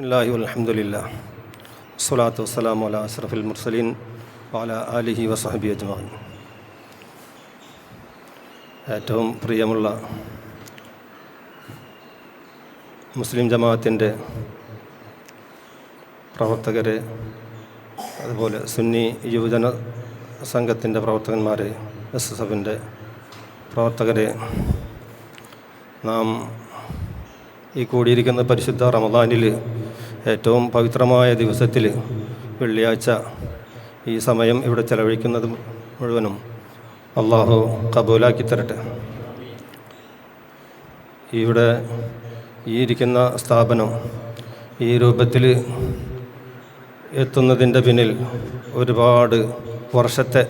ബിസ്മില്ലാഹി അലഹമുല്ല സ്വലാത്തു വസ്സലാം അല അസ്രഫുൽ മുർസലീൻ വാല ആലിഹി വസഹബി അജ്മാൻ ഏറ്റവും പ്രിയമുള്ള മുസ്ലിം ജമാഅത്തിന്റെ പ്രവർത്തകരെ അതുപോലെ സുന്നി യുവജന സംഘത്തിന്റെ പ്രവർത്തകന്മാരെ എസ് എസ് എഫിന്റെ പ്രവർത്തകരെ നാം ഈ കൂടിയിരിക്കുന്ന പരിശുദ്ധ റമദാനിൽ ഏറ്റവും പവിത്രമായ ദിവസത്തിൽ വെള്ളിയാഴ്ച ഈ സമയം ഇവിടെ ചെലവഴിക്കുന്നത് മുഴുവനും അള്ളാഹു കബൂലാക്കി തരട്ടെ. ഇവിടെ ഈ ഇരിക്കുന്ന സ്ഥാപനം ഈ രൂപത്തിൽ എത്തുന്നതിന്റെ പിന്നിൽ ഒരുപാട് വർഷത്തെ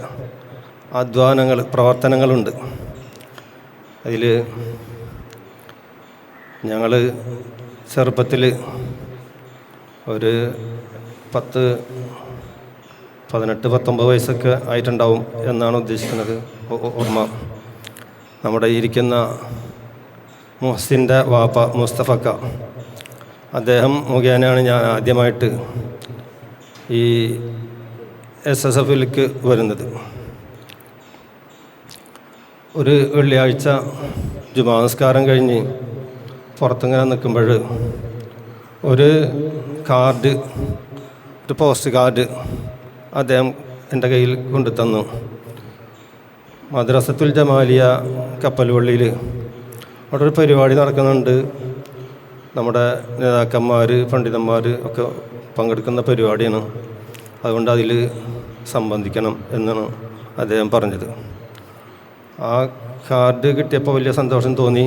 അധ്വാനങ്ങൾ പ്രവർത്തനങ്ങളുണ്ട്. അതിൽ ഞങ്ങൾ ചെറുപ്പത്തിൽ ഒരു പത്ത് പതിനെട്ട് പത്തൊമ്പത് വയസ്സൊക്കെ ആയിട്ടുണ്ടാവും എന്നാണ് ഉദ്ദേശിക്കുന്നത്. ഓർമ്മ. നമ്മുടെ ഇരിക്കുന്ന മുഹസിന്റെ വാപ്പ മുസ്തഫക്ക. അദ്ദേഹം മുഖേനയാണ് ഞാൻ ആദ്യമായിട്ട് ഈ എസ് എസ് എഫിലേക്ക് വരുന്നത്. ഒരു വെള്ളിയാഴ്ച ജുമാ നമസ്കാരം കഴിഞ്ഞ് പുറത്തിങ്ങനെ നിൽക്കുമ്പോൾ ഒരു കാർഡ് ഒരു പോസ്റ്റ് കാർഡ് അദ്ദേഹം എന്റെ കയ്യിൽ കൊണ്ടു തന്നു മദ്രസത്തുൽ ജമാലിയ കപ്പൽവള്ളിയിൽ അവിടെ ഒരു പരിപാടി നടക്കുന്നുണ്ട്. നമ്മുടെ നേതാക്കന്മാർ പണ്ഡിതന്മാർ ഒക്കെ പങ്കെടുക്കുന്ന പരിപാടിയാണ്. അതുകൊണ്ട് അതിൽ സംബന്ധിക്കണം എന്നാണ് അദ്ദേഹം പറഞ്ഞത്. ആ കാർഡ് കിട്ടിയപ്പോൾ വലിയ സന്തോഷം തോന്നി.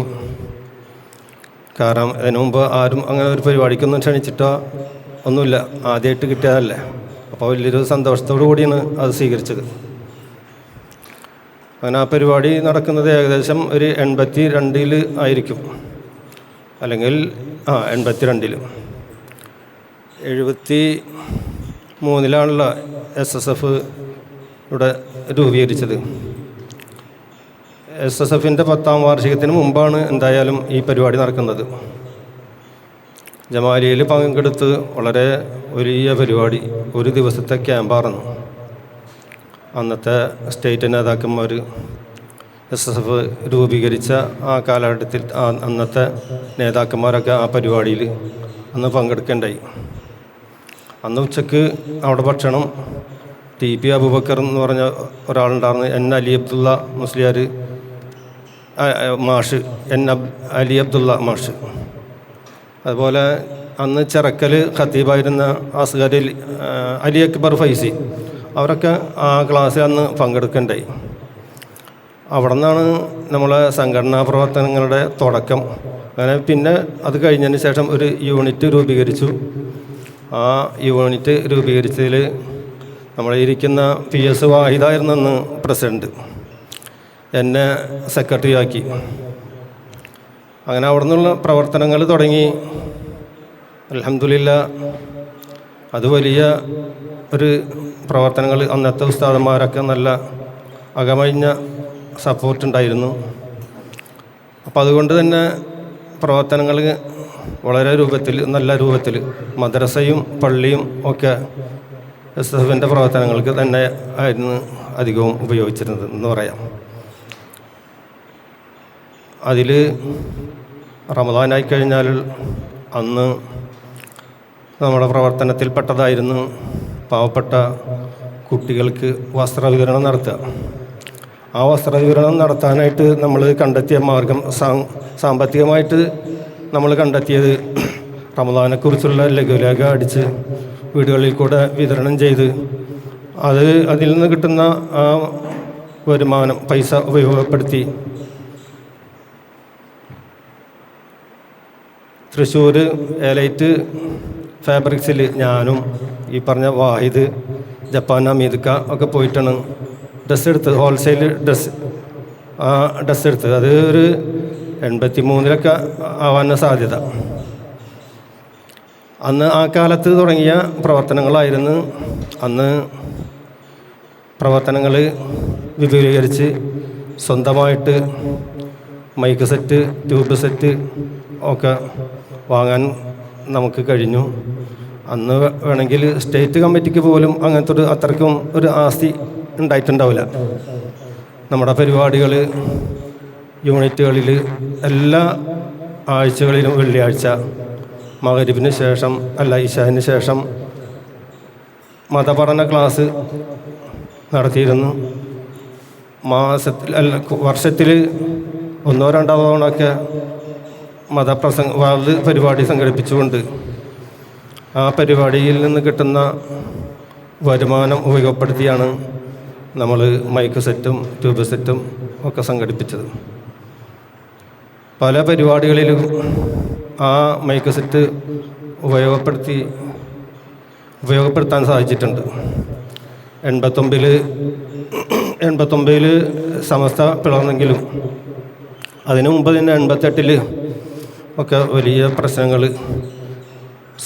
കാരണം അതിനു മുമ്പ് ആരും അങ്ങനെ ഒരു പരിപാടിക്കൊന്നും ക്ഷണിച്ചിട്ടോ ഒന്നുമില്ല. ആദ്യമായിട്ട് കിട്ടിയതല്ലേ. അപ്പോൾ വലിയൊരു സന്തോഷത്തോടു കൂടിയാണ് അത് സ്വീകരിച്ചത്. അങ്ങനെ ആ പരിപാടി നടക്കുന്നത് ഏകദേശം ഒരു എൺപത്തി രണ്ടിൽ ആയിരിക്കും. അല്ലെങ്കിൽ ആ എൺപത്തി രണ്ടിൽ എഴുപത്തി മൂന്നിലാണല്ലോ എസ് എസ് എഫ് ഇവിടെ രൂപീകരിച്ചത്. എസ് എസ് എഫിന്റെ പത്താം വാർഷികത്തിന് മുമ്പാണ് എന്തായാലും ഈ പരിപാടി നടക്കുന്നത്. ജമാലിയിൽ പങ്കെടുത്ത് വളരെ വലിയ പരിപാടി. ഒരു ദിവസത്തെ ക്യാമ്പായിരുന്നു. അന്നത്തെ സ്റ്റേറ്റ് നേതാക്കന്മാർ എസ് എസ് എഫ് രൂപീകരിച്ച ആ കാലഘട്ടത്തിൽ അന്നത്തെ നേതാക്കന്മാരൊക്കെ ആ പരിപാടിയിൽ അന്ന് പങ്കെടുക്കേണ്ടായി. അന്ന് ഉച്ചയ്ക്ക് അവിടെ ഭക്ഷണം ടി പി അബൂബക്കർ എന്ന് പറഞ്ഞ ഒരാളുണ്ടായിരുന്നു. എൻ അലി അബ്ദുള്ള മുസ്ലിയാർ മാഷ് എൻ അബ് അലി അബ്ദുള്ള മാഷ്. അതുപോലെ അന്ന് ചിറക്കൽ ഖത്തീബായിരുന്ന അസ്ഗരിൽ അലി അക്ബർ ഫൈസി. അവരൊക്കെ ആ ക്ലാസ്സിൽ അന്ന് പങ്കെടുക്കണ്ടായി അവിടെ നിന്നാണ് നമ്മളെ സംഘടനാ പ്രവർത്തനങ്ങളുടെ തുടക്കം. അങ്ങനെ പിന്നെ അത് കഴിഞ്ഞതിന് ശേഷം ഒരു യൂണിറ്റ് രൂപീകരിച്ചു. ആ യൂണിറ്റ് രൂപീകരിച്ചതിൽ നമ്മളിരിക്കുന്ന പി എസ് വാഹിദായിരുന്നു അന്ന് പ്രസിഡന്റ് എന്നെ സെക്രട്ടറി ആക്കി അങ്ങനെ അവിടെ നിന്നുള്ള പ്രവർത്തനങ്ങൾ തുടങ്ങി. അലഹമില്ല അത് വലിയ ഒരു പ്രവർത്തനങ്ങൾ അന്നത്തെ ഉസ്താദന്മാരൊക്കെ നല്ല അകമഴിഞ്ഞ സപ്പോർട്ടുണ്ടായിരുന്നു അപ്പം അതുകൊണ്ട് തന്നെ പ്രവർത്തനങ്ങൾ വളരെ രൂപത്തിൽ നല്ല രൂപത്തിൽ മദ്രസയും പള്ളിയും ഒക്കെ എസ് എഫിന്റെ പ്രവർത്തനങ്ങൾക്ക് തന്നെ ആയിരുന്നു അധികവും ഉപയോഗിച്ചിരുന്നത് എന്ന് പറയാം. അതിൽ റമദാനായി കഴിഞ്ഞാൽ അന്ന് നമ്മുടെ പ്രവർത്തനത്തിൽപ്പെട്ടതായിരുന്നു പാവപ്പെട്ട കുട്ടികൾക്ക് വസ്ത്രവിതരണം നടത്തുക. ആ വസ്ത്രവിതരണം നടത്താനായിട്ട് നമ്മൾ കണ്ടെത്തിയ മാർഗം സാമ്പത്തികമായിട്ട് നമ്മൾ കണ്ടെത്തിയത് റമദാനെക്കുറിച്ചുള്ള ലഘുലേഖ അടിച്ച് വീടുകളിൽ കൂടെ വിതരണം ചെയ്ത് അത് അതിൽ നിന്ന് കിട്ടുന്ന ആ വരുമാനം പൈസ ഉപയോഗപ്പെടുത്തി തൃശ്ശൂർ എലൈറ്റ് ഫാബ്രിക്സിൽ ഞാനും ഈ പറഞ്ഞ വാഹിദ് ജപ്പാൻ അമീദ്ക്ക ഒക്കെ പോയിട്ടാണ് ഡ്രസ്സ് എടുത്തത് ഹോൾസെയിൽ ഡ്രസ്സ് ആ ഡ്രസ്സ് എടുത്തത് അത് ഒരു എൺപത്തി മൂന്നിലൊക്കെ ആവാൻ സാധ്യത. അന്ന് ആ കാലത്ത് തുടങ്ങിയ പ്രവർത്തനങ്ങളായിരുന്നു. അന്ന് പ്രവർത്തനങ്ങൾ വിപുലീകരിച്ച് സ്വന്തമായിട്ട് മൈക്ക് സെറ്റ് ട്യൂബ് സെറ്റ് ഒക്കെ വാങ്ങാൻ നമുക്ക് കഴിഞ്ഞു. അന്ന് വേണമെങ്കിൽ സ്റ്റേറ്റ് കമ്മിറ്റിക്ക് പോലും അങ്ങനത്തെ ഒരു അത്രയ്ക്കും ഒരു ആസ്തി ഉണ്ടായിട്ടുണ്ടാവില്ല. നമ്മുടെ പരിപാടികൾ യൂണിറ്റുകളിൽ എല്ലാ ആഴ്ചകളിലും വെള്ളിയാഴ്ച മകരിബിന് ശേഷം അല്ല ഇഷാന് ശേഷം മതപഠന ക്ലാസ് നടത്തിയിരുന്നു. മാസത്തിൽ അല്ല വർഷത്തിൽ ഒന്നോ രണ്ടോ തവണയൊക്കെ മതപ്രസംഗ വാർഡ് പരിപാടി സംഘടിപ്പിച്ചുകൊണ്ട് ആ പരിപാടിയിൽ നിന്ന് കിട്ടുന്ന വരുമാനം ഉപയോഗപ്പെടുത്തിയാണ് നമ്മൾ മൈക്ക് സെറ്റും ട്യൂബ് സെറ്റും ഒക്കെ സംഘടിപ്പിച്ചത്. പല പരിപാടികളിലും ആ മൈക്ക് സെറ്റ് ഉപയോഗപ്പെടുത്തി ഉപയോഗപ്പെടുത്താൻ സാധിച്ചിട്ടുണ്ട്. എൺപത്തൊമ്പതിൽ എൺപത്തൊമ്പതിൽ സമസ്ത പിളർന്നെങ്കിലും അതിനു മുമ്പ് തന്നെ എൺപത്തെട്ടിൽ ഒക്കെ വലിയ പ്രശ്നങ്ങൾ.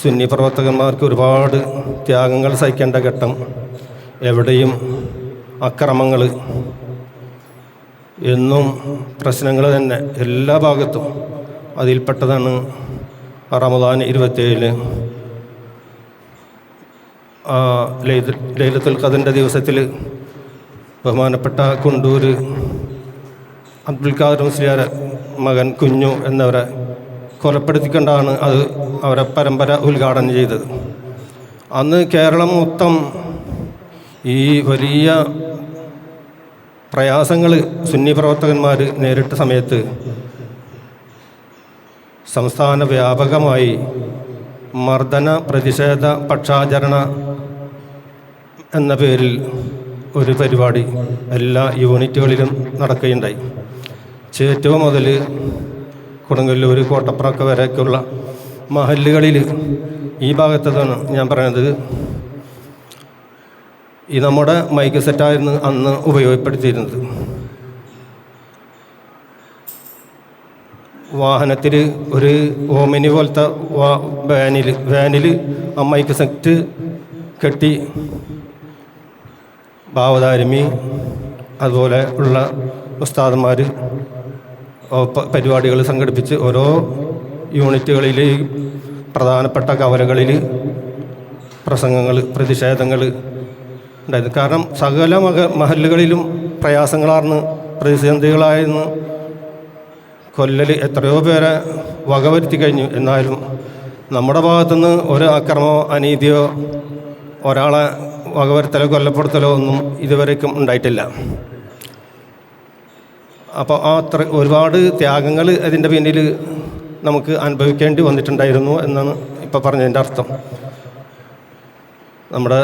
സുന്നി പ്രവർത്തകന്മാർക്ക് ഒരുപാട് ത്യാഗങ്ങൾ സഹിക്കേണ്ട ഘട്ടം. എവിടെയും അക്രമങ്ങൾ. എന്നും പ്രശ്നങ്ങൾ തന്നെ എല്ലാ ഭാഗത്തും. അതിൽപ്പെട്ടതാണ് റമദാൻ ഇരുപത്തേഴിന് ലൈലത്തുൽ ഖദറിന്റെ ദിവസത്തിൽ ബഹുമാനപ്പെട്ട കുണ്ടൂർ അബ്ദുൽ ഖാദർ മുസ്ലിയാരെ മകൻ കുഞ്ഞു എന്നവരെ കൊലപ്പെടുത്തിക്കൊണ്ടാണ് അത് അവരെ പരമ്പര ഉദ്ഘാടനം ചെയ്തത്. അന്ന് കേരളം മൊത്തം ഈ വലിയ പ്രയാസങ്ങൾ സുന്നി പ്രവർത്തകന്മാർ നേരിട്ട സമയത്ത് സംസ്ഥാന വ്യാപകമായി മർദ്ദന പ്രതിഷേധ പക്ഷാചരണ എന്ന പേരിൽ ഒരു പരിപാടി എല്ലാ യൂണിറ്റുകളിലും നടക്കുകയുണ്ടായി. ചേറ്റുവ മുതൽ കൊടുങ്ങല്ലൂർ കോട്ടപ്പുറമൊക്കെ വരെയൊക്കെയുള്ള മഹല്ലുകളിൽ ഈ ഭാഗത്തതാണ് ഞാൻ പറയുന്നത് ഈ നമ്മുടെ മൈക്ക് സെറ്റായിരുന്നു അന്ന് ഉപയോഗപ്പെടുത്തിയിരുന്നത്. വാഹനത്തിൽ ഒരു ഓമിനി പോലത്തെ വാ വാനിൽ വാനിൽ ആ മൈക്ക് സെറ്റ് കെട്ടി ഭാവതാരമി അതുപോലെ ഉള്ള ഉസ്താദന്മാർ പരിപാടികൾ സംഘടിപ്പിച്ച് ഓരോ യൂണിറ്റുകളിൽ പ്രധാനപ്പെട്ട കവലകളിൽ പ്രസംഗങ്ങൾ പ്രതിഷേധങ്ങൾ ഉണ്ടായിരുന്നു. കാരണം സകല മക മഹല്ലുകളിലും പ്രയാസങ്ങളാർന്ന് പ്രതിസന്ധികളായിരുന്നു. കൊല്ലൽ എത്രയോ പേരെ വകവരുത്തി കഴിഞ്ഞു. എന്നാലും നമ്മുടെ ഭാഗത്തുനിന്ന് ഒരു അക്രമമോ അനീതിയോ ഒരാളെ വകവരുത്തലോ കൊല്ലപ്പെടുത്തലോ ഒന്നും ഇതുവരേക്കും ഉണ്ടായിട്ടില്ല. അപ്പോൾ ആ അത്ര ഒരുപാട് ത്യാഗങ്ങൾ അതിന്റെ പിന്നിൽ നമുക്ക് അനുഭവിക്കേണ്ടി വന്നിട്ടുണ്ടായിരുന്നു എന്നാണ് ഇപ്പോൾ പറഞ്ഞതിന്റെ അർത്ഥം. നമ്മുടെ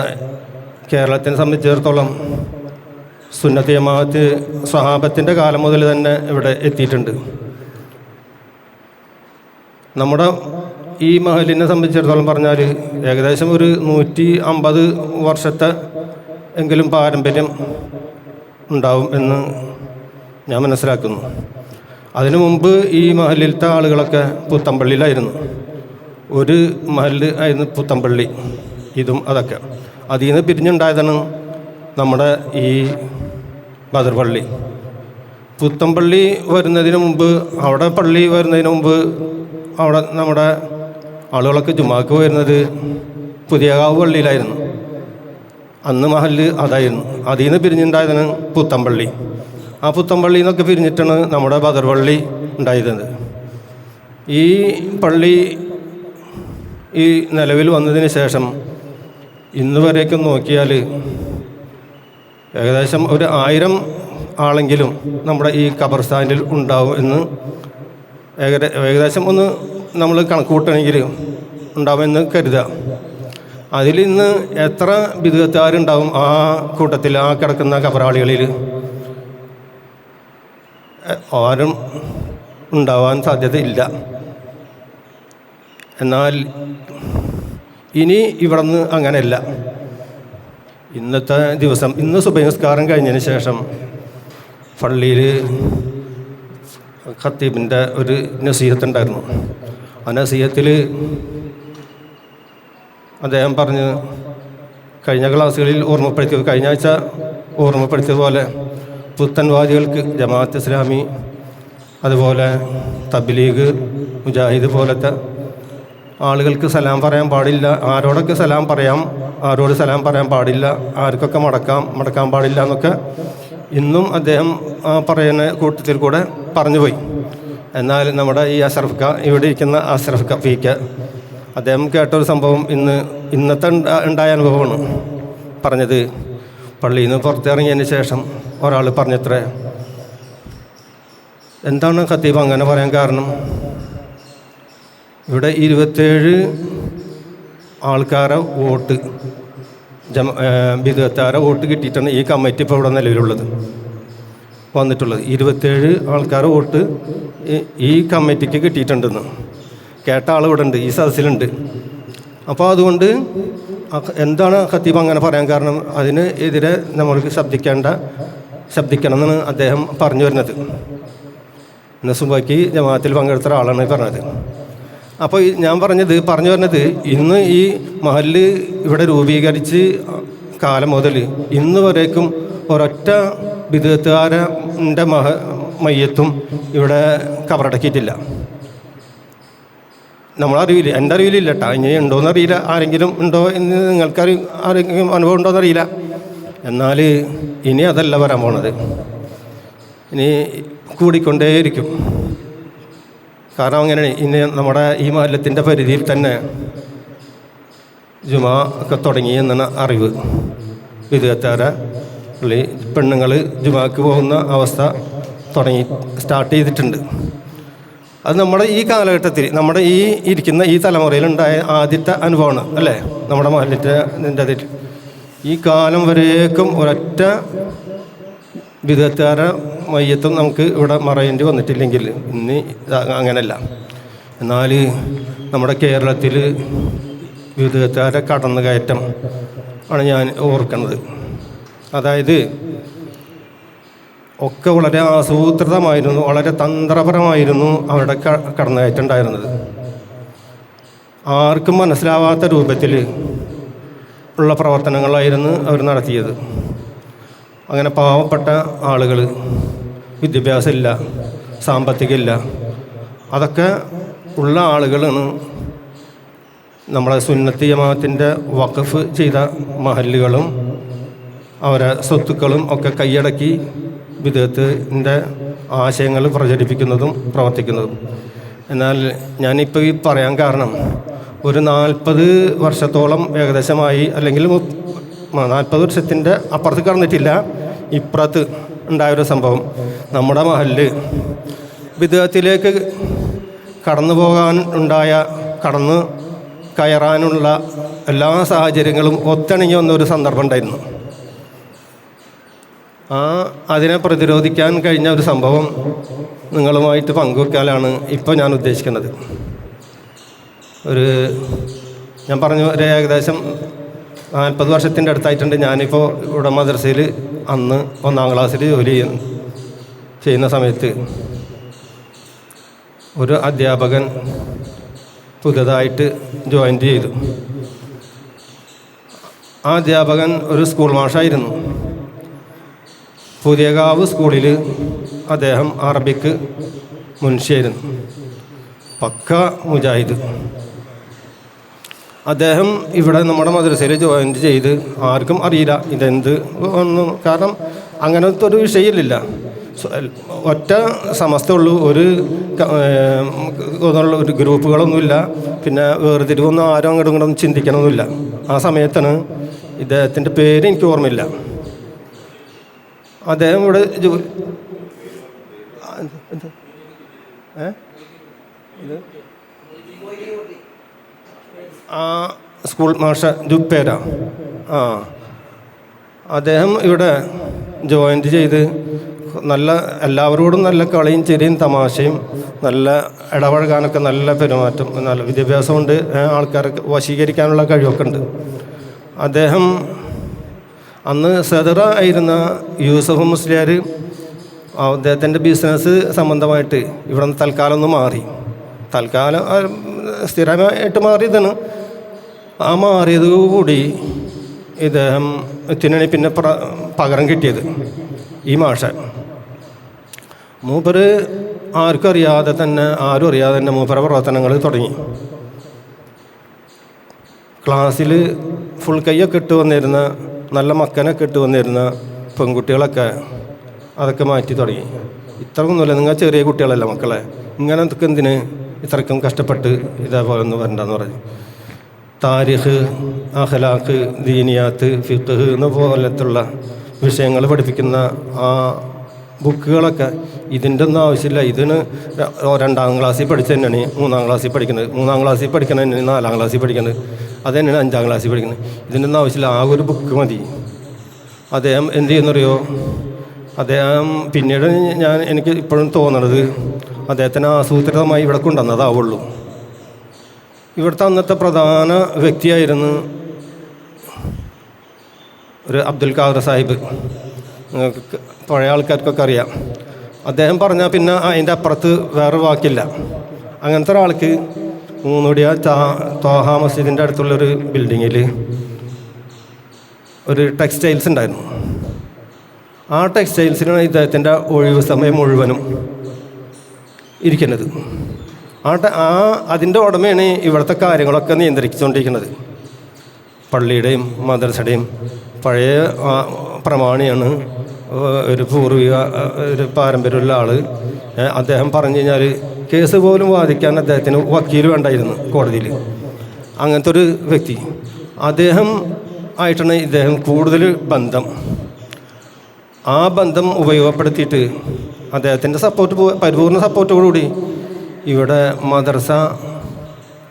കേരളത്തിനെ സംബന്ധിച്ചിടത്തോളം സുന്നത്തി ജമാഅത്ത് സ്വഹാബത്തിന്റെ കാലം മുതൽ തന്നെ ഇവിടെ എത്തിയിട്ടുണ്ട്. നമ്മുടെ ഈ മഹലിനെ സംബന്ധിച്ചിടത്തോളം പറഞ്ഞാൽ ഏകദേശം ഒരു നൂറ്റി അമ്പത് വർഷത്തെ എങ്കിലും പാരമ്പര്യം ഉണ്ടാവും എന്ന് ഞാൻ മനസ്സിലാക്കുന്നു. അതിനു മുമ്പ് ഈ മഹലിലത്തെ ആളുകളൊക്കെ പുത്തമ്പള്ളിയിലായിരുന്നു. ഒരു മഹൽ ആയിരുന്നു പുത്തമ്പള്ളി ഇതും അതൊക്കെ. അതിൽ നിന്ന് പിരിഞ്ഞുണ്ടായതാണ് നമ്മുടെ ഈ ബദർപള്ളി. പുത്തമ്പള്ളി വരുന്നതിന് മുമ്പ് അവിടെ പള്ളി വരുന്നതിന് മുമ്പ് അവിടെ നമ്മുടെ ആളുകളൊക്കെ ജുമാക്ക് വരുന്നത് പുതിയകാവ് പള്ളിയിലായിരുന്നു. അന്ന് മഹൽ അതായിരുന്നു. അതിൽ നിന്ന് പിരിഞ്ഞുണ്ടായതാണ് പുത്തമ്പള്ളി. ആ പുത്തമ്പള്ളി എന്നൊക്കെ പിരിഞ്ഞിട്ടാണ് നമ്മുടെ ബദർപള്ളി ഉണ്ടായിരുന്നത്. ഈ പള്ളി ഈ നിലവിൽ വന്നതിന് ശേഷം ഇന്ന് വരെയൊക്കെ നോക്കിയാൽ ഏകദേശം ഒരു ആയിരം ആളെങ്കിലും നമ്മുടെ ഈ ഖബർസ്ഥാനിൽ ഉണ്ടാവും എന്ന് ഏകദേശം ഒന്ന് നമ്മൾ കണക്ക് കൂട്ടണമെങ്കിൽ ഉണ്ടാവുമെന്ന് കരുതുക. അതിൽ ഇന്ന് എത്ര ബിദുഗത്തുകാരുണ്ടാവും ആ കൂട്ടത്തിൽ ആ കിടക്കുന്ന കബറാളികളിൽ ആരും ഉണ്ടാവാൻ സാധ്യതയില്ല. എന്നാൽ ഇനി ഇവിടെ നിന്ന് അങ്ങനെയല്ല. ഇന്നത്തെ ദിവസം ഇന്ന് സുബനസ്കാരം കഴിഞ്ഞതിന് ശേഷം പള്ളിയിൽ ഖത്തീബിന്റെ ഒരു നസീഹത്ത് ഉണ്ടായിരുന്നു ആ നസീഹത്തിൽ അദ്ദേഹം പറഞ്ഞ് കഴിഞ്ഞ ക്ലാസ്സുകളിൽ ഓർമ്മപ്പെടുത്തിയത് കഴിഞ്ഞ ആഴ്ച ഓർമ്മപ്പെടുത്തിയതുപോലെ പുത്തൻവാദികൾക്ക് ജമാഅത്ത് ഇസ്ലാമി അതുപോലെ തബ്ലീഗ് മുജാഹിദ് പോലത്തെ ആളുകൾക്ക് സലാം പറയാൻ പാടില്ല. ആരോടൊക്കെ സലാം പറയാം ആരോട് സലാം പറയാൻ പാടില്ല ആർക്കൊക്കെ മടക്കാം മടക്കാൻ പാടില്ല എന്നൊക്കെ ഇന്നും അദ്ദേഹം പറയുന്ന കൂട്ടത്തിൽ കൂടെ പറഞ്ഞു പോയി. എന്നാൽ നമ്മുടെ ഈ അഷറഫ് ഖ ഇവിടെ ഇരിക്കുന്ന അഷറഫ് ഖ പിക്ക് അദ്ദേഹം കേട്ടൊരു സംഭവം ഇന്ന് ഇന്നത്തെ ഉണ്ടാ- ഉണ്ടായ അനുഭവമാണ്. പറഞ്ഞത് പള്ളിയിൽ നിന്ന് പുറത്തിറങ്ങിയതിന് ശേഷം ഒരാൾ പറഞ്ഞത്രേ എന്താണ് ഖത്തീബ് അങ്ങനെ പറയാൻ കാരണം? ഇവിടെ ഇരുപത്തേഴ് ആൾക്കാരെ വോട്ട് ജമ ബിദത്താരെ വോട്ട് കിട്ടിയിട്ടാണ് ഈ കമ്മിറ്റി ഇപ്പോൾ ഇവിടെ നിലവിലുള്ളത്. വന്നിട്ടുള്ളത്. ഇരുപത്തേഴ് ആൾക്കാരെ വോട്ട് ഈ- കമ്മിറ്റിക്ക് കിട്ടിയിട്ടുണ്ടെന്ന്. കേട്ട ആൾ ഇവിടെ ഉണ്ട് ഈ സദസ്സിലുണ്ട്. അപ്പോൾ അതുകൊണ്ട് എന്താണ് ഖത്തീബ് അങ്ങനെ പറയാൻ കാരണം? അതിന് എതിരെ നമ്മൾക്ക് ശബ്ദിക്കേണ്ട ശബ്ദിക്കണം എന്നാണ് അദ്ദേഹം പറഞ്ഞു വരുന്നത്. ഇന്ന് സുബാക്കി ജമാഅത്തിൽ പങ്കെടുത്ത ഒരാളാണ് പറഞ്ഞത്. അപ്പോൾ ഞാൻ പറഞ്ഞത് പറഞ്ഞു വരുന്നത് ഇന്ന് ഈ മഹൽ ഇവിടെ രൂപീകരിച്ച് കാലം മുതൽ ഇന്ന് വരേക്കും ഒരൊറ്റ ബിദത്തുകാരന്റെ മഹ മയ്യത്തും ഇവിടെ കവറടക്കിയിട്ടില്ല നമ്മളറിയില്ല? എന്റെ അറിവിലില്ല കേട്ടോ ഇനി ഉണ്ടോയെന്നറിയില്ല ആരെങ്കിലും ഉണ്ടോ എന്ന് നിങ്ങൾക്കറി ആരെങ്കിലും അനുഭവം ഉണ്ടോയെന്ന് അറിയില്ല എന്നാൽ ഇനി അതല്ല വരാൻ പോണത്. ഇനി കൂടിക്കൊണ്ടേയിരിക്കും. കാരണം അങ്ങനെ ഇനി നമ്മുടെ ഈ മാലത്തിന്റെ പരിധിയിൽ തന്നെ ജുമാ ഒക്കെ തുടങ്ങി എന്നാണ് അറിവ്. വിധേയത്താര പുള്ളി പെണ്ണുങ്ങൾ ജുമാക്ക് പോകുന്ന അവസ്ഥ തുടങ്ങി സ്റ്റാർട്ട് ചെയ്തിട്ടുണ്ട്. അത് നമ്മുടെ ഈ കാലഘട്ടത്തിൽ നമ്മുടെ ഈ ഇരിക്കുന്ന ഈ തലമുറയിലുണ്ടായ ആദ്യത്തെ അനുഭവമാണ് അല്ലേ? നമ്മുടെ മാലിന്യത്തിന്റെ അതിൽ. ഈ കാലം വരേക്കും ഒരൊറ്റ വിധത്താര മയ്യത്തും നമുക്ക് ഇവിടെ മറയേണ്ടി വന്നിട്ടില്ലെങ്കിൽ ഇന്ന് അങ്ങനല്ല. എന്നാൽ നമ്മുടെ കേരളത്തിൽ വിധത്താര കടന്നുകയറ്റം ആണ് ഞാൻ ഓർക്കുന്നത്. അതായത് ഒക്കെ വളരെ ആസൂത്രിതമായിരുന്നു വളരെ തന്ത്രപരമായിരുന്നു അവരുടെ കടന്നുകയറ്റം ഉണ്ടായിരുന്നത്. ആർക്കും മനസ്സിലാവാത്ത രൂപത്തിൽ ഉള്ള പ്രവർത്തനങ്ങളായിരുന്നു അവർ നടത്തിയത്. അങ്ങനെ പാവപ്പെട്ട ആളുകൾ വിദ്യാഭ്യാസമില്ല സാമ്പത്തികമില്ല അതൊക്കെ ഉള്ള ആളുകളാണ് നമ്മളെ സുന്നത്തി ജമാഅത്തിന്റെ വഖഫ് ചെയ്ത മഹല്ലുകളും അവരെ സ്വത്തുക്കളും ഒക്കെ കൈയടക്കി വിദേഹത്തിന്റെ ആശയങ്ങൾ പ്രചരിപ്പിക്കുന്നതും പ്രവർത്തിക്കുന്നതും. എന്നാൽ ഞാനിപ്പോൾ ഈ പറയാൻ കാരണം ഒരു നാൽപ്പത് വർഷത്തോളം ഏകദേശമായി അല്ലെങ്കിൽ നാൽപ്പത് വർഷത്തിന്റെ അപ്പുറത്ത് കടന്നിട്ടില്ല. ഇപ്പുറത്ത് ഉണ്ടായൊരു സംഭവം. നമ്മുടെ മഹൽ വിദേഹത്തിലേക്ക് കടന്നു പോകാൻ ഉണ്ടായ കടന്ന് കയറാനുള്ള എല്ലാ സാഹചര്യങ്ങളും ഒത്തിണങ്ങി വന്ന ഒരു സന്ദർഭം ഉണ്ടായിരുന്നു. ആ അതിനെ പ്രതിരോധിക്കാൻ കഴിഞ്ഞ ഒരു സംഭവം നിങ്ങളുമായിട്ട് പങ്കുവെക്കാനാണ് ഇപ്പോൾ ഞാൻ ഉദ്ദേശിക്കുന്നത്. ഒരു ഞാൻ പറഞ്ഞു ഒരു ഏകദേശം നാൽപ്പത് വർഷത്തിന്റെ അടുത്തായിട്ടുണ്ട്. ഞാനിപ്പോൾ ഇവിടെ മദ്രസയിൽ അന്ന് ഒന്നാം ക്ലാസ്സിൽ ജോലി ചെയ്യുന്നു സമയത്ത് ഒരു അധ്യാപകൻ പുതുതായിട്ട് ജോയിൻ ചെയ്തു. ആ അധ്യാപകൻ ഒരു സ്കൂൾ മാഷായിരുന്നു. പുതിയകാവ് സ്കൂളിൽ അദ്ദേഹം അറബിക്ക് മുൻഷിയായിരുന്നു. പക്ക മുജാഹിദ്. അദ്ദേഹം ഇവിടെ നമ്മുടെ മദ്രസയിൽ ജോയിൻ ചെയ്ത് ആർക്കും അറിയില്ല ഇതെന്ത് ഒന്നും. കാരണം അങ്ങനത്തെ ഒരു വിഷയമില്ല. ഒറ്റ സമസ്തയുള്ളൂ ഒരു ഒരു ഗ്രൂപ്പുകളൊന്നുമില്ല. പിന്നെ വേർതിരിവൊന്നും ആരും അങ്ങോട്ടും ഇങ്ങോട്ടും ചിന്തിക്കണമെന്നില്ല ആ സമയത്താണ് ഇദ്ദേഹത്തിന്റെ പേര് എനിക്ക് ഓർമ്മയില്ല. അദ്ദേഹം ഇവിടെ? ഏ? ഇത്? ആ സ്കൂൾ മാഷ ജുപ്പേര ആ. അദ്ദേഹം ഇവിടെ ജോയിന്റ് ചെയ്ത് നല്ല എല്ലാവരോടും നല്ല കളിയും ചിരിയും തമാശയും നല്ല ഇടപഴകാനൊക്കെ നല്ല പെരുമാറ്റം നല്ല വിദ്യാഭ്യാസമുണ്ട് ആൾക്കാർക്ക് വശീകരിക്കാനുള്ള കഴിവൊക്കെ ഉണ്ട്. അദ്ദേഹം അന്ന് സദറ ആയിരുന്ന യൂസഫ് മുസ്ലിയാർ അദ്ദേഹത്തിന്റെ ബിസിനസ് സംബന്ധമായിട്ട് ഇവിടെ നിന്ന് തൽക്കാലം ഒന്ന് മാറി. തൽക്കാലം സ്ഥിരമായിട്ട് മാറിയതാണ്. ആ മാറിയതുകൂടി ഇദ്ദേഹം ത്തിനാണ് പിന്നെ പകരം കിട്ടിയത് ഈ മാഷ. മൂപ്പര് ആർക്കും അറിയാതെ തന്നെ ആരും അറിയാതെ തന്നെ മൂപ്പര പ്രവർത്തനങ്ങൾ തുടങ്ങി. ക്ലാസ്സിൽ ഫുൾ കൈയൊക്കെ ഇട്ട് വന്നിരുന്ന നല്ല മക്കനൊക്കെ ഇട്ട് വന്നിരുന്ന പെൺകുട്ടികളൊക്കെ അതൊക്കെ മാറ്റി തുടങ്ങി. ഇത്രയൊന്നുമില്ല നിങ്ങൾ ചെറിയ കുട്ടികളല്ല മക്കളെ? ഇങ്ങനെ എന്തിന് ഇത്രയ്ക്കും കഷ്ടപ്പെട്ട് ഇതേപോലെ ഒന്ന് വരണ്ടെന്ന് പറഞ്ഞു. താരിഖ് അഖലാഖ് ദീനിയാത്ത് ഫിഖ് എന്ന പോലത്തുള്ള വിഷയങ്ങൾ പഠിപ്പിക്കുന്ന ആ ബുക്കുകളൊക്കെ ഇതിന്റെ ഒന്നും ആവശ്യമില്ല. ഇതിന് രണ്ടാം ക്ലാസ്സിൽ പഠിച്ച തന്നെയാണ് മൂന്നാം ക്ലാസ്സിൽ പഠിക്കുന്നത്. മൂന്നാം ക്ലാസ്സിൽ പഠിക്കണ തന്നെയാണ് നാലാം ക്ലാസ്സിൽ പഠിക്കുന്നത് അത് തന്നെയാണ് അഞ്ചാം ക്ലാസ്സിൽ പഠിക്കുന്നത് ഇതിന്റെ ഒന്നും ആവശ്യമില്ല. ആ ഒരു ബുക്ക് മതി. അദ്ദേഹം എന്ത് ചെയ്യുന്നറിയോ? അദ്ദേഹം പിന്നീട് ഞാൻ എനിക്ക് ഇപ്പോഴും തോന്നണത് അദ്ദേഹത്തിന് ആസൂത്രിതമായി ഇവിടെ കൊണ്ടുവന്നതാവുള്ളൂ. ഇവിടുത്തെ അന്നത്തെ പ്രധാന വ്യക്തിയായിരുന്നു ഒരു അബ്ദുൽ ഖാദർ സാഹിബ്. നിങ്ങൾക്ക് പഴയ ആൾക്കാർക്കൊക്കെ അറിയാം. അദ്ദേഹം പറഞ്ഞാൽ പിന്നെ അതിന്റെ അപ്പുറത്ത് വേറെ വാക്കില്ല. അങ്ങനത്തെ ഒരാൾക്ക് മൂന്നുടിയ തോഹ മസ്ജിദിന്റെ അടുത്തുള്ളൊരു ബിൽഡിങ്ങിൽ ഒരു ടെക്സ്റ്റൈൽസ് ഉണ്ടായിരുന്നു. ആ ടെക്സ്റ്റൈൽസിനാണ് ഇദ്ദേഹത്തിന്റെ ഒഴിവ് സമയം മുഴുവനും ഇരിക്കുന്നത്. ആ ട- ആ അതിന്റെ ഉടമയാണ് ഇവിടുത്തെ കാര്യങ്ങളൊക്കെ നിയന്ത്രിച്ചുകൊണ്ടിരിക്കുന്നത്. പള്ളിയുടെയും മദ്രസയുടെയും പഴയ പ്രമാണിയാണ് ഒരു പൂർവിക ഒരു പാരമ്പര്യമുള്ള ആൾ അദ്ദേഹം പറഞ്ഞു കഴിഞ്ഞാൽ കേസ് പോലും വാദിക്കാൻ അദ്ദേഹത്തിന് വക്കീൽ വേണ്ടായിരുന്നു കോടതിയിൽ അങ്ങനത്തെ ഒരു വ്യക്തി. അദ്ദേഹം ആയിട്ടാണ് ഇദ്ദേഹം കൂടുതൽ ബന്ധം. ആ ബന്ധം ഉപയോഗപ്പെടുത്തിയിട്ട് അദ്ദേഹത്തിന്റെ സപ്പോർട്ട് പരിപൂർണ സപ്പോർട്ടോടുകൂടി ഇവിടെ മദർസ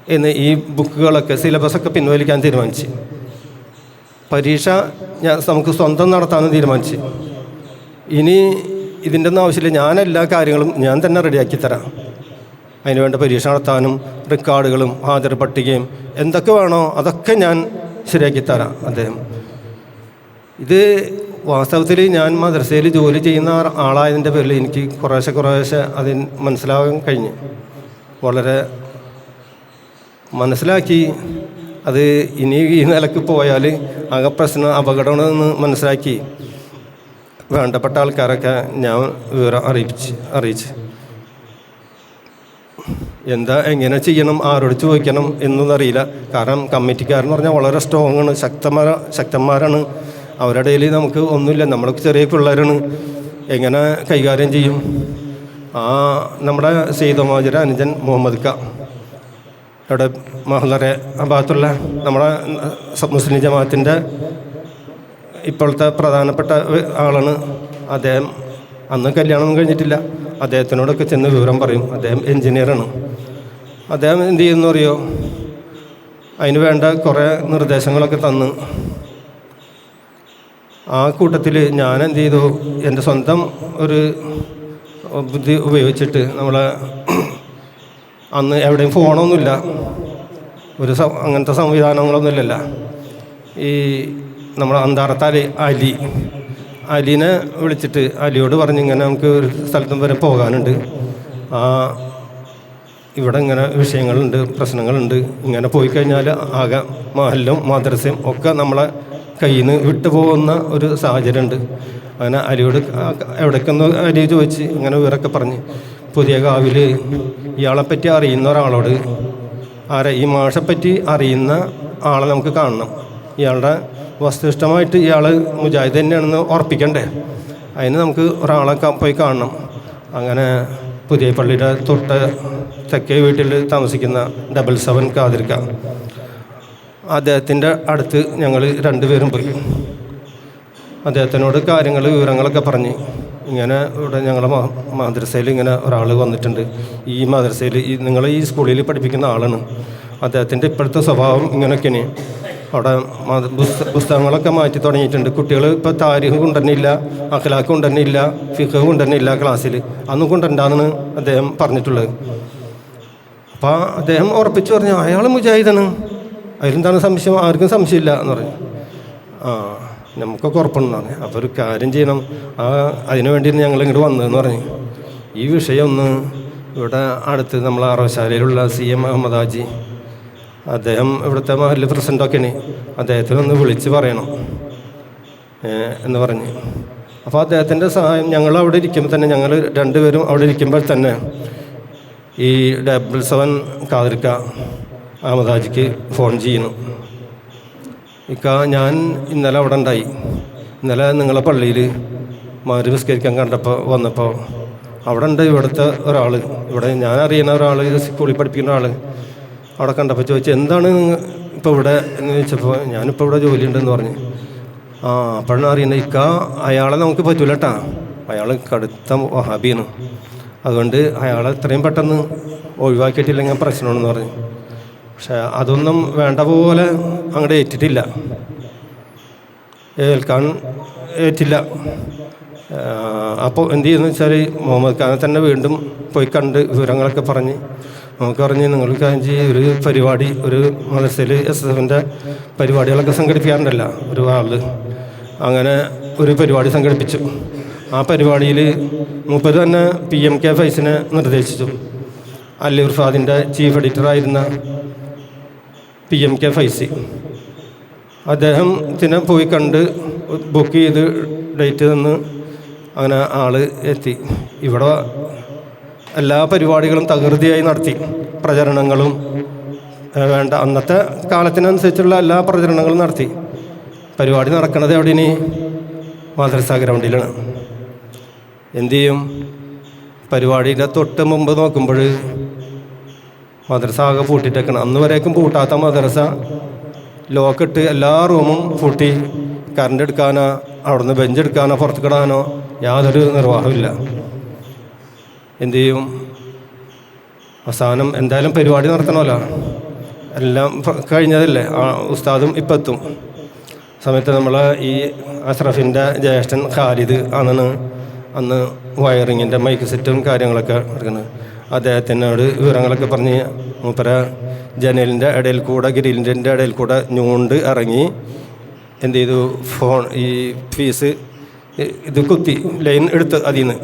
എന്ന് ഈ ബുക്കുകളൊക്കെ സിലബസൊക്കെ പിൻവലിക്കാൻ തീരുമാനിച്ചു. പരീക്ഷ ഞാൻ നമുക്ക് സ്വന്തം നടത്താമെന്ന് തീരുമാനിച്ചു. ഇനി ഇതിന്റെ ഒന്നും ആവശ്യമില്ല. ഞാൻ എല്ലാ കാര്യങ്ങളും ഞാൻ തന്നെ റെഡിയാക്കി തരാം. അതിന് വേണ്ട പരീക്ഷ നടത്താനും റെക്കോർഡുകളും ഹാജർ പട്ടികയും എന്തൊക്കെ വേണോ അതൊക്കെ ഞാൻ ശരിയാക്കി തരാം അദ്ദേഹം. ഇത് വാസ്തവത്തിൽ ഞാൻ മദ്രസയിൽ ജോലി ചെയ്യുന്ന ആളായതിന്റെ പേരിൽ എനിക്ക് കുറേശ്ശെ കുറേശ്ശെ അതിന് മനസ്സിലാകാൻ കഴിഞ്ഞു. വളരെ മനസ്സിലാക്കി അത് ഇനി ഈ നിലയ്ക്ക് പോയാൽ ആകെ പ്രശ്നം അപകടമാണെന്ന് മനസ്സിലാക്കി വേണ്ടപ്പെട്ട ആൾക്കാരൊക്കെ ഞാൻ വിവരം അറിയിച്ച് അറിയിച്ച്. എന്താ എങ്ങനെ ചെയ്യണം ആരോട് ചോദിക്കണം എന്നൊന്നും അറിയില്ല. കാരണം കമ്മിറ്റിക്കാരെന്ന് പറഞ്ഞാൽ വളരെ സ്ട്രോങ് ആണ് ശക്തന്മാര ശക്തന്മാരാണ്. അവരുടെ ഇടയിൽ നമുക്ക് ഒന്നുമില്ല. നമ്മളൊക്കെ ചെറിയ പിള്ളേരാണ്. എങ്ങനെ കൈകാര്യം ചെയ്യും? ആ നമ്മുടെ സീതമോചര അനുജൻ മുഹമ്മദ് ക. അവിടെ മഹലറെ ആ ഭാഗത്തുള്ള നമ്മുടെ മുസ്ലിം ജമാഅത്തിന്റെ ഇപ്പോഴത്തെ പ്രധാനപ്പെട്ട ആളാണ് അദ്ദേഹം. അന്ന് കല്യാണം കഴിഞ്ഞിട്ടില്ല. അദ്ദേഹത്തിനോടൊക്കെ ചെന്ന് വിവരം പറയും. അദ്ദേഹം എൻജിനീയറാണ് അദ്ദേഹം എന്ത് ചെയ്യുന്നു അറിയോ? അതിന് വേണ്ട കുറേ നിർദ്ദേശങ്ങളൊക്കെ തന്ന്. ആ കൂട്ടത്തിൽ ഞാൻ എന്ത് ചെയ്തു എന്റെ സ്വന്തം ഒരു ബുദ്ധി ഉപയോഗിച്ചിട്ട് നമ്മളെ അന്ന് എവിടെയും ഫോണൊന്നുമില്ല. ഒരു അങ്ങനത്തെ സംവിധാനങ്ങളൊന്നുമില്ലല്ല. ഈ നമ്മൾ അന്താറത്താൽ അലി. അലിനെ വിളിച്ചിട്ട് അലിയോട് പറഞ്ഞ് ഇങ്ങനെ നമുക്ക് ഒരു സ്ഥലത്തും വരെ പോകാനുണ്ട്. ആ ഇവിടെ ഇങ്ങനെ വിഷയങ്ങളുണ്ട് പ്രശ്നങ്ങളുണ്ട്. ഇങ്ങനെ പോയി കഴിഞ്ഞാൽ ആകെ മഹലും മദ്രസയും ഒക്കെ നമ്മളെ കയ്യിൽ നിന്ന് വിട്ടുപോകുന്ന ഒരു സാഹചര്യം ഉണ്ട് അങ്ങനെ അരിയോട് എവിടേക്കൊന്ന് അലി ചോദിച്ച് ഇങ്ങനെ വിവരമൊക്കെ പറഞ്ഞ് പുതിയ കാവിൽ ഇയാളെപ്പറ്റി അറിയുന്ന ഒരാളോട് ആരെ ഈ മാഷെപ്പറ്റി അറിയുന്ന ആളെ നമുക്ക് കാണണം. ഇയാളുടെ വസ്തുനിഷ്ഠമായിട്ട് ഇയാൾ മുജാഹിദ് തന്നെയാണെന്ന് ഉറപ്പിക്കണ്ടേ? അതിന് നമുക്ക് ഒരാളെ പോയി കാണണം. അങ്ങനെ പുതിയ പള്ളിയുടെ തൊട്ട് തെക്കേ വീട്ടിൽ താമസിക്കുന്ന ഡബിൾ സെവൻ കാതിരിക്ക. അദ്ദേഹത്തിന്റെ അടുത്ത് ഞങ്ങൾ രണ്ടുപേരും പോയി. അദ്ദേഹത്തിനോട് കാര്യങ്ങൾ വിവരങ്ങളൊക്കെ പറഞ്ഞ്. ഇങ്ങനെ ഇവിടെ ഞങ്ങളെ മദ്രസയിൽ ഇങ്ങനെ ഒരാൾ വന്നിട്ടുണ്ട്. ഈ മദ്രസയിൽ ഈ നിങ്ങൾ ഈ സ്കൂളിൽ പഠിപ്പിക്കുന്ന ആളാണ്. അദ്ദേഹത്തിന്റെ ഇപ്പോഴത്തെ സ്വഭാവം ഇങ്ങനെയൊക്കെയാണ്. അവിടെ പുസ്തകങ്ങളൊക്കെ മാറ്റി തുടങ്ങിയിട്ടുണ്ട്. കുട്ടികൾ ഇപ്പോൾ താരിഖ് കൊണ്ടുതന്നെയില്ല അഖലാഖ് കൊണ്ടുതന്നെയില്ല ഫിഖ് കൊണ്ടുതന്നെയില്ല ക്ലാസ്സിൽ. അന്നും കൊണ്ടുവരണ്ടാന്നാണ് അദ്ദേഹം പറഞ്ഞിട്ടുള്ളത്. അപ്പോൾ അദ്ദേഹം ഉറപ്പിച്ച് പറഞ്ഞു അയാൾ മുജാഹിദാണ്. അതിലെന്താണ് സംശയം? ആർക്കും സംശയമില്ല എന്ന് പറഞ്ഞു ആ നമുക്കൊക്കെ ഉറപ്പുണ്ടെന്നാണ്. അപ്പോൾ ഒരു കാര്യം ചെയ്യണം. ആ അതിനു വേണ്ടി ഞങ്ങൾ ഇങ്ങോട്ട് വന്നതെന്ന് പറഞ്ഞു. ഈ വിഷയം ഒന്ന് ഇവിടെ അടുത്ത് നമ്മൾ ആറവശാലയിലുള്ള സി എം അഹമ്മദ് ഹാജി അദ്ദേഹം ഇവിടുത്തെ മഹല്ല് പ്രസിഡന്റൊക്കെയാണ് അദ്ദേഹത്തിന് ഒന്ന് വിളിച്ച് പറയണം. എന്ന് പറഞ്ഞ്. അപ്പോൾ അദ്ദേഹത്തിന്റെ സഹായം ഞങ്ങൾ അവിടെ ഇരിക്കുമ്പോൾ തന്നെ ഞങ്ങൾ രണ്ടുപേരും അവിടെ ഇരിക്കുമ്പോൾ തന്നെ ഈ ഡബിൾ സെവൻ കാതിരിക്ക അഹമ്മദാജിക്ക് ഫോൺ ചെയ്യുന്നു. ഇക്ക ഞാൻ ഇന്നലെ അവിടെ ഉണ്ടായി. ഇന്നലെ നിങ്ങളെ പള്ളിയിൽ മാറി നിസ്കരിക്കാൻ കണ്ടപ്പോൾ വന്നപ്പോൾ അവിടെ ഉണ്ട് ഇവിടുത്തെ ഒരാൾ ഇവിടെ ഞാൻ അറിയുന്ന ഒരാൾ സ്കൂളിൽ പഠിപ്പിക്കുന്ന ആൾ അവിടെ കണ്ടപ്പോൾ ചോദിച്ചു എന്താണ് ഇപ്പോൾ ഇവിടെ എന്ന് ചോദിച്ചപ്പോൾ ഞാനിപ്പോൾ ഇവിടെ ജോലി ഉണ്ടെന്ന് പറഞ്ഞു. ആ അപ്പോഴാണ് അറിയുന്നത്. ഇക്ക അയാളെ നമുക്ക് പറ്റൂല കേട്ടാ അയാൾ കടുത്ത വഹാബിയാണ്. അതുകൊണ്ട് അയാളെ എത്രയും പെട്ടെന്ന് ഒഴിവാക്കിയിട്ടില്ലെങ്കിൽ പ്രശ്നമാണെന്ന് പറഞ്ഞു. പക്ഷെ അതൊന്നും വേണ്ട പോലെ അങ്ങോട്ട് ഏറ്റിട്ടില്ല. ഏൽക്കാൻ ഏറ്റില്ല. അപ്പോൾ എന്ത് ചെയ്യുന്നു വെച്ചാൽ മുഹമ്മദ് ഖാനെ തന്നെ വീണ്ടും പോയി കണ്ട് വിവരങ്ങളൊക്കെ പറഞ്ഞ് നമുക്ക് പറഞ്ഞ് നിങ്ങൾക്ക് കാര്യം ഒരു പരിപാടി ഒരു മദർസയിൽ എസ് എസ് എഫിന്റെ പരിപാടികളൊക്കെ സംഘടിപ്പിക്കാറുണ്ടല്ല ഒരു ആൾ അങ്ങനെ ഒരു പരിപാടി സംഘടിപ്പിച്ചു. ആ പരിപാടിയിൽ മുപ്പത് തന്നെ പി എം കെ ഫൈസിനെ നിർദ്ദേശിച്ചു. അല്ലൂർ ഫാദിന്റെ ചീഫ് എഡിറ്ററായിരുന്ന പി എം കെ ഫൈസി. അദ്ദേഹത്തിനെ പോയി കണ്ട് ബുക്ക് ചെയ്ത് ഡേറ്റ് തന്ന് അങ്ങനെ ആൾ എത്തി. ഇവിടെ എല്ലാ പരിപാടികളും തകൃതിയായി നടത്തി. പ്രചരണങ്ങളും വേണ്ട അന്നത്തെ കാലത്തിനനുസരിച്ചുള്ള എല്ലാ പ്രചരണങ്ങളും നടത്തി. പരിപാടി നടക്കുന്നത് എവിടെ ഇനി മാതൃസ ഗ്രൗണ്ടിലാണ്. എന്തു ചെയ്യും? പരിപാടിയുടെ തൊട്ട് മുമ്പ് നോക്കുമ്പോൾ മദ്രസ ആകെ പൂട്ടിയിട്ടേക്കണം. അന്ന് വരേക്കും പൂട്ടാത്ത മദ്രസ. ലോക്കിട്ട് എല്ലാ റൂമും പൂട്ടി. കറണ്ട് എടുക്കാനോ അവിടുന്ന് ബെഞ്ച് എടുക്കാനോ പുറത്ത് കിടാനോ യാതൊരു നിർവാഹമില്ല എന്തു ചെയ്യും? അവസാനം എന്തായാലും പരിപാടി നടത്തണമല്ലോ. എല്ലാം കഴിഞ്ഞതല്ലേ? ഉസ്താദും ഇപ്പം എത്തും. സമയത്ത് നമ്മൾ ഈ അഷ്റഫിന്റെ ജ്യേഷ്ഠൻ ഖാലിദ് അന്നാണ് അന്ന് വയറിങ്ങിന്റെ മൈക്ക് സെറ്റും കാര്യങ്ങളൊക്കെ എടുക്കുന്നത് അദ്ദേഹത്തിനോട് വിവരങ്ങളൊക്കെ പറഞ്ഞ് മൂപ്പര ജനലിന്റെ ഇടയിൽ കൂടെ ഗ്രില്ലിന്റെ ഇടയിൽ കൂടെ ഞൂണ്ട് ഇറങ്ങി എന്ത് ചെയ്തു? ഫോൺ ഈ ഫീസ് ഇത് കുത്തി ലൈൻ എടുത്ത് അതിൽ നിന്ന്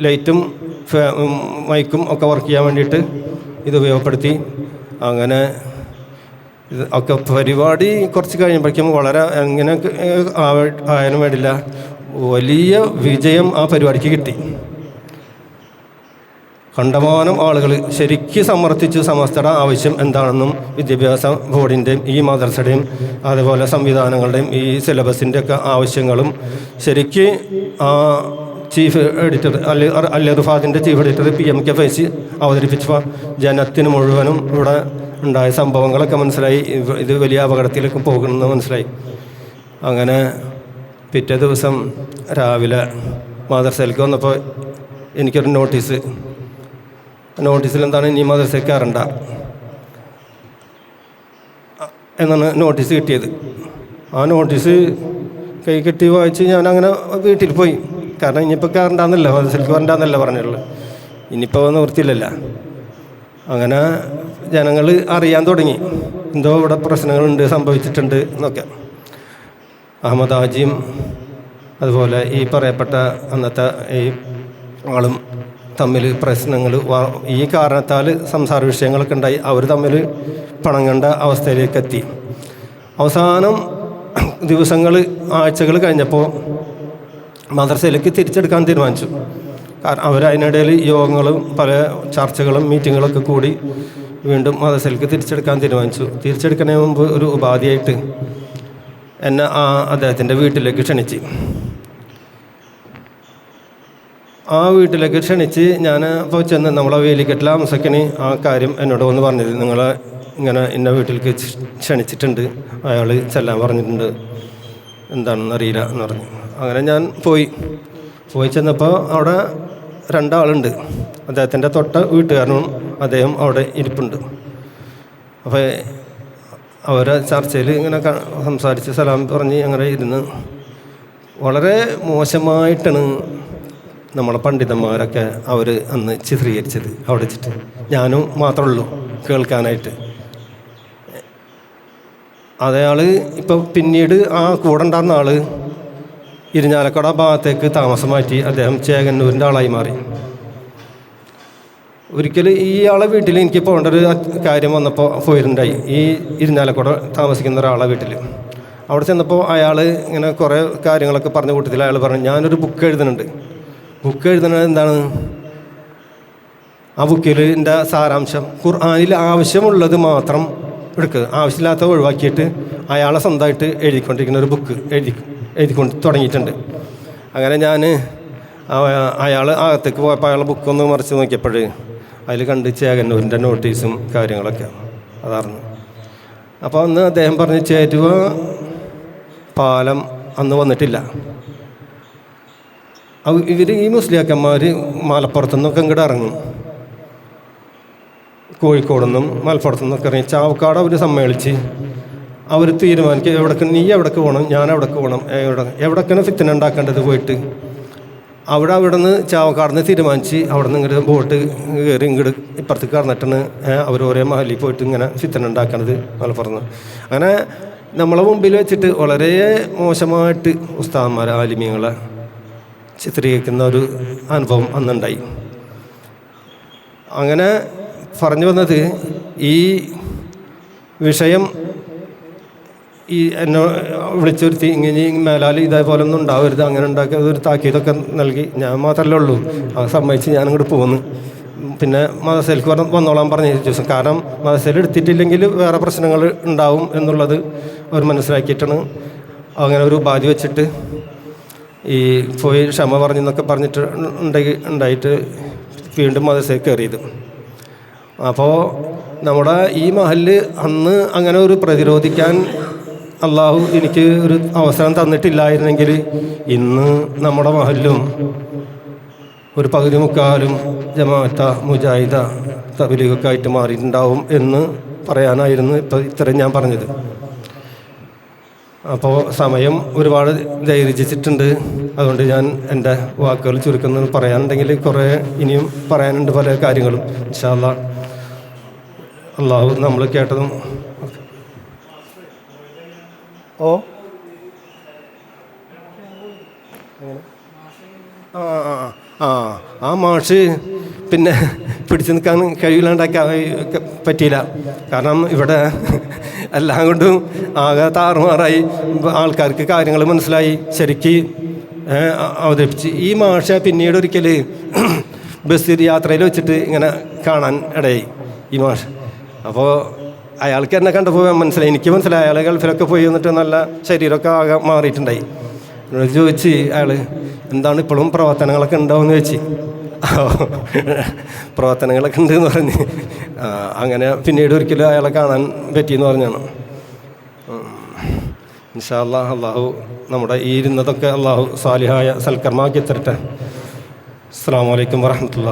ലൈറ്റും മൈക്കും ഒക്കെ വർക്ക് ചെയ്യാൻ വേണ്ടിയിട്ട് ഇത് ഉപയോഗപ്പെടുത്തി. അങ്ങനെ ഒക്കെ പരിപാടി കുറച്ച് കഴിയുമ്പോഴേക്കും വളരെ എങ്ങനെ ആവ- ആയാലും വേണ്ടില്ല. വലിയ വിജയം ആ പരിപാടിക്ക് കിട്ടി. കണ്ടമാനം ആളുകൾ ശരിക്കും സമർത്ഥിച്ച് സമസ്തയുടെ ആവശ്യം എന്താണെന്നും വിദ്യാഭ്യാസ ബോർഡിന്റെയും ഈ മദ്രസയുടെയും അതുപോലെ സംവിധാനങ്ങളുടെയും ഈ സിലബസിന്റെ ഒക്കെ ആവശ്യങ്ങളും ശരിക്ക് ചീഫ് എഡിറ്റർ അല്ലെ അല്ലെ റുഫാദിന്റെ chief editor P M K Faizy അവതരിപ്പിച്ച ജനത്തിന് മുഴുവനും ഇവിടെ ഉണ്ടായ സംഭവങ്ങളൊക്കെ മനസ്സിലായി. ഇത് വലിയ അപകടത്തിലേക്ക് പോകുമെന്ന് മനസ്സിലായി. അങ്ങനെ പിറ്റേ ദിവസം രാവിലെ മദർസയിലേക്ക് വന്നപ്പോൾ എനിക്കൊരു നോട്ടീസ് നോട്ടീസിൽ എന്താണ് ഇനി മദ്രസയ്ക്ക് കയറണ്ട എന്നാണ് നോട്ടീസ് കിട്ടിയത്. ആ നോട്ടീസ് കൈ കെട്ടി വായിച്ച് ഞാൻ അങ്ങനെ വീട്ടിൽ പോയി. കാരണം ഇനിയിപ്പോൾ കയറണ്ടെന്നല്ല മദ്രസയ്ക്ക് വരണ്ടെന്നല്ല പറഞ്ഞുള്ളൂ ഇനിയിപ്പോൾ നിവൃത്തിയില്ലല്ല. അങ്ങനെ ജനങ്ങൾ അറിയാൻ തുടങ്ങി. എന്തോ ഇവിടെ പ്രശ്നങ്ങളുണ്ട് സംഭവിച്ചിട്ടുണ്ട് എന്നൊക്കെ. അഹമ്മദ് ഹാജിയും അതുപോലെ ഈ പറയപ്പെട്ട അന്നത്തെ ഈ ആളും തമ്മിൽ പ്രശ്നങ്ങൾ ഈ കാരണത്താൽ സംസാര വിഷയങ്ങളൊക്കെ ഉണ്ടായി. അവർ തമ്മിൽ പണങ്ങണ്ട അവസ്ഥയിലേക്ക് എത്തി അവസാനം ദിവസങ്ങൾ ആഴ്ചകൾ കഴിഞ്ഞപ്പോൾ മദ്രസയിലേക്ക് തിരിച്ചെടുക്കാൻ തീരുമാനിച്ചു. കാരണം അവർ അതിനിടയിൽ യോഗങ്ങളും പല ചർച്ചകളും മീറ്റിങ്ങുകളൊക്കെ കൂടി വീണ്ടും മദ്രസയിലേക്ക് തിരിച്ചെടുക്കാൻ തീരുമാനിച്ചു. തിരിച്ചെടുക്കുന്നതിന് മുമ്പ് ഒരു ഉപാധിയായിട്ട് എന്നെ ആ അദ്ദേഹത്തിന്റെ വീട്ടിലേക്ക് ക്ഷണിച്ച്. ആ വീട്ടിലേക്ക് ക്ഷണിച്ച് ഞാൻ ഇപ്പോൾ ചെന്ന് നമ്മളെ വേലിക്കെട്ടിൽ അംസക്കിന് ആ കാര്യം എന്നോട് വന്ന് പറഞ്ഞത്. നിങ്ങളെ ഇങ്ങനെ ഇന്ന വീട്ടിലേക്ക് ക്ഷ- ക്ഷണിച്ചിട്ടുണ്ട്. അയാൾ ചെല്ലാൻ പറഞ്ഞിട്ടുണ്ട്. എന്താണെന്ന് അറിയില്ല എന്ന് പറഞ്ഞു. അങ്ങനെ ഞാൻ പോയി. പോയി ചെന്നപ്പോൾ അവിടെ രണ്ടാളുണ്ട്. അദ്ദേഹത്തിന്റെ തൊട്ട വീട്ടുകാരനും അദ്ദേഹം അവിടെ ഇരിപ്പുണ്ട്. അപ്പോൾ അവരെ ചർച്ചയിൽ ഇങ്ങനെ സംസാരിച്ച് സലാം പറഞ്ഞ് അങ്ങനെ ഇരുന്ന് വളരെ മോശമായിട്ടാണ് നമ്മളെ പണ്ഡിതന്മാരൊക്കെ അവർ അന്ന് ചിത്രീകരിച്ചത് അവിടെ വെച്ചിട്ട്. ഞാനും മാത്രമേ ഉള്ളൂ കേൾക്കാനായിട്ട്. അതയാൾ ഇപ്പോൾ പിന്നീട് ആ കൂടെ ഉണ്ടായിരുന്ന ആൾ ഇരിഞ്ഞാലക്കുട ഭാഗത്തേക്ക് താമസം മാറ്റി അദ്ദേഹം ചേകന്നൂരിന്റെ ആളായി മാറി. ഒരിക്കൽ ആളെ വീട്ടിൽ എനിക്ക് പോകേണ്ട ഒരു കാര്യം വന്നപ്പോൾ പോയിട്ടുണ്ടായി ഈ ഇരിഞ്ഞാലക്കുട താമസിക്കുന്ന ഒരാളെ വീട്ടിൽ അവിടെ ചെന്നപ്പോൾ അയാൾ ഇങ്ങനെ കുറേ കാര്യങ്ങളൊക്കെ പറഞ്ഞ കൂട്ടത്തിൽ അയാൾ പറഞ്ഞു ഞാനൊരു ബുക്ക് എഴുതുന്നുണ്ട്. ബുക്ക് എഴുതുന്നത് എന്താണ്? ആ ബുക്കിലിന്റെ സാരാംശം. ഖുർആാനിൽ ആവശ്യമുള്ളത് മാത്രം എടുക്കുക. ആവശ്യമില്ലാത്ത ഒഴിവാക്കിയിട്ട് അയാളെ സ്വന്തമായിട്ട് എഴുതിക്കൊണ്ടിരിക്കുന്ന ഒരു ബുക്ക് എഴുതി എഴുതിക്കൊണ്ട് തുടങ്ങിയിട്ടുണ്ട്. അങ്ങനെ ഞാൻ അയാൾ അകത്തേക്ക് പോയപ്പോൾ അയാളെ ബുക്കൊന്ന് മറിച്ച് നോക്കിയപ്പോൾ അതിൽ കണ്ട് ചേകന്നൂരിന്റെ നോട്ടീസും കാര്യങ്ങളൊക്കെ അതായിരുന്നു അപ്പോൾ അന്ന് അദ്ദേഹം പറഞ്ഞ് ചേരുവ പാലം അന്ന് വന്നിട്ടില്ല. ഇവർ ഈ മുസ്ലിയാക്കന്മാർ മലപ്പുറത്തു നിന്നൊക്കെ ഇങ്ങോട്ട് ഇറങ്ങും. കോഴിക്കോട് നിന്നും മലപ്പുറത്തു നിന്നൊക്കെ ഇറങ്ങി. ചാവക്കാട് അവർ സമ്മേളിച്ച് അവർ തീരുമാനിക്കുക എവിടേക്ക് നീ എവിടേക്ക് പോകണം ഞാൻ എവിടേക്ക് പോകണം എവിടെ എവിടേക്കാണ് ഫിത്തിന് ഉണ്ടാക്കേണ്ടത് പോയിട്ട്. അവിടെ അവിടെ നിന്ന് ചാവക്കാട് നിന്ന് തീരുമാനിച്ച് അവിടെ നിന്ന് ഇങ്ങോട്ട് ബോട്ട് കയറി ഇങ്ങോട്ട് ഇപ്പുറത്തേക്ക് കടന്നിട്ടാണ് അവർ ഓരോ മഹലിൽ പോയിട്ട് ഇങ്ങനെ ഫിത്തന ഉണ്ടാക്കണത് മലപ്പുറത്ത് അങ്ങനെ നമ്മളെ മുമ്പിൽ വെച്ചിട്ട് വളരെ മോശമായിട്ട് ഉസ്താദന്മാർ ആലിമ്യങ്ങളെ ചിത്രീകരിക്കുന്ന ഒരു അനുഭവം അന്നുണ്ടായി. അങ്ങനെ പറഞ്ഞു വന്നത് ഈ വിഷയം ഈ എന്നെ വിളിച്ചുവരുത്തി ഇങ്ങനെ മേലാൽ ഇതേപോലെ ഒന്നും ഉണ്ടാവരുത് അങ്ങനെ ഉണ്ടാക്കി അതൊരു താക്കീതൊക്കെ നൽകി. ഞാൻ മാത്രമല്ലേ ഉള്ളൂ. അത് സമ്മതിച്ച് ഞാനിങ്ങോട്ട് പോന്നു. പിന്നെ മദസേലേക്ക് പറഞ്ഞ് വന്നോളാൻ പറഞ്ഞ ദിവസം. കാരണം മദസേൽ എടുത്തിട്ടില്ലെങ്കിൽ വേറെ പ്രശ്നങ്ങൾ ഉണ്ടാവും എന്നുള്ളത് അവർ മനസ്സിലാക്കിയിട്ടാണ്. അങ്ങനെ ഒരു ഉപാധി വെച്ചിട്ട് ഈ പോയി ക്ഷമ പറഞ്ഞെന്നൊക്കെ പറഞ്ഞിട്ട് ഉണ്ടായി ഉണ്ടായിട്ട് വീണ്ടും മദ്രസയിൽ കയറിയത്. അപ്പോൾ നമ്മുടെ ഈ മഹൽ അന്ന് അങ്ങനെ ഒരു പ്രതിരോധിക്കാൻ അള്ളാഹു എനിക്ക് ഒരു അവസരം തന്നിട്ടില്ലായിരുന്നെങ്കിൽ ഇന്ന് നമ്മുടെ മഹലിലും ഒരു പകുതി മുക്കാലും ജമാഅത്ത മുജാഹിദ തബലീഗൊക്കെ ആയിട്ട് മാറിയിട്ടുണ്ടാവും എന്ന് പറയാനായിരുന്നു ഇപ്പോൾ ഇത്രയും ഞാൻ പറഞ്ഞത്. അപ്പോൾ സമയം ഒരുപാട് ദൈർഘിച്ചിട്ടുണ്ട്. അതുകൊണ്ട് ഞാൻ എന്റെ വാക്കുകൾ ചുരുക്കുന്നത് പറയാനുണ്ടെങ്കിൽ കുറേ ഇനിയും പറയാനുണ്ട് പല കാര്യങ്ങളും. ഇൻഷാല്ല. അള്ളാഹു നമ്മൾ കേട്ടതും ഓ. ആ. ആ, ആ. ആ മാഷ്. പിന്നെ പിടിച്ചു നിൽക്കാൻ കഴിയില്ലാണ്ടാക്കാൻ പറ്റിയില്ല. കാരണം ഇവിടെ എല്ലാം കൊണ്ടും ആകെ താറുമാറായി. ആൾക്കാർക്ക് കാര്യങ്ങൾ മനസ്സിലായി. ശരിക്ക് അവതരിപ്പിച്ച്. ഈ മാഷ പിന്നീട് ഒരിക്കൽ ബസ് യാത്രയിൽ വെച്ചിട്ട് ഇങ്ങനെ കാണാൻ ഇടയായി. ഈ മാഷ. അപ്പോൾ അയാൾക്ക് എന്നെ കണ്ടപ്പോൾ മനസ്സിലായി. എനിക്ക് മനസ്സിലായി. അയാൾ ഗൾഫിലൊക്കെ പോയി വന്നിട്ട് നല്ല ശരീരമൊക്കെ ആകെ മാറിയിട്ടുണ്ടായി. ചോദിച്ച് അയാൾ എന്താണ് ഇപ്പോഴും പ്രവർത്തനങ്ങളൊക്കെ ഉണ്ടാവുമെന്ന് ചോദിച്ചു. പ്രവർത്തനങ്ങളൊക്കെ ഉണ്ട് എന്ന് പറഞ്ഞ് അങ്ങനെ പിന്നീട് ഒരിക്കലും അയാളെ കാണാൻ പറ്റിയെന്ന് പറഞ്ഞാണ്. ഇൻഷാല്ല അള്ളാഹു നമ്മുടെ ഈ ഇരുന്നതൊക്കെ അള്ളാഹു സാലിഹായ സൽക്കർമാക്കി തരട്ടെ. അസ്സാം വലൈക്കും വാഹമത്തുള്ള